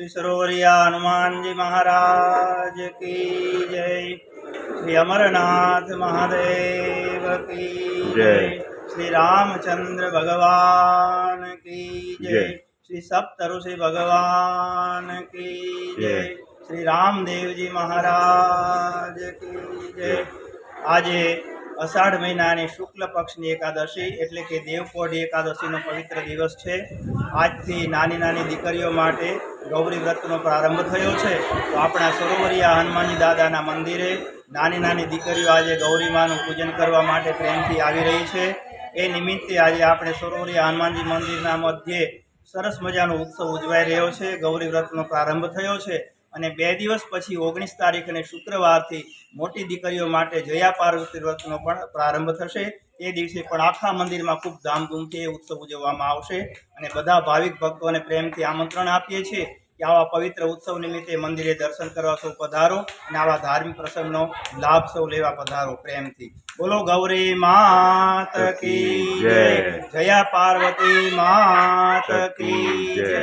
શ્રી સરોવરિયા હનુમાનજી મહારાજ કી જય શ્રી અમરનાથ મહાદેવ કી જય. શ્રી રામચંદ્ર ભગવાન કી જય શ્રી સપ્ત ઋષિ ભગવાન કી જય જય. શ્રી રામદેવજી મહારાજ કી જય આજે અષાઢ મહિનાની શુક્લ પક્ષની એકાદશી એટલે કે દેવકોઢી એકાદશીનો પવિત્ર દિવસ છે. આજથી નાની નાની દીકરીઓ માટે ગૌરી વ્રતનો પ્રારંભ થયો છે. તો આપણા સરોવરિયા હનુમાનજી દાદાના મંદિરે નાની નાની દીકરીઓ આજે ગૌરીમાનું પૂજન કરવા માટે પ્રેમથી આવી રહી છે. એ નિમિત્તે આજે આપણે સરોવરિયા હનુમાનજી મંદિરના મધ્યે સરસ મજાનો ઉત્સવ ઉજવાઈ રહ્યો છે. ગૌરી વ્રતનો પ્રારંભ થયો છે. અને બે દિવસ પછી ઓગણીસ તારીખ અને શુક્રવારથી મોટી દીકરીઓ માટે જયા પાર્વતી વ્રતનો પણ પ્રારંભ થશે. એ દિવસે પણ આખા મંદિરમાં ખૂબ ધામધૂમથી એ ઉત્સવ ઉજવવામાં આવશે અને બધા ભાવિક ભક્તોને પ્રેમથી આમંત્રણ આપીએ છીએ કે આવા પવિત્ર ઉત્સવ નિમિત્તે મંદિરે દર્શન કરવા સૌ પધારો અને આવા ધાર્મિક પ્રસંગનો લાભ સૌ લેવા પધારો પ્રેમથી. બોલો ગૌરી માત કી જય. જયા. પાર્વતી માત કી જય.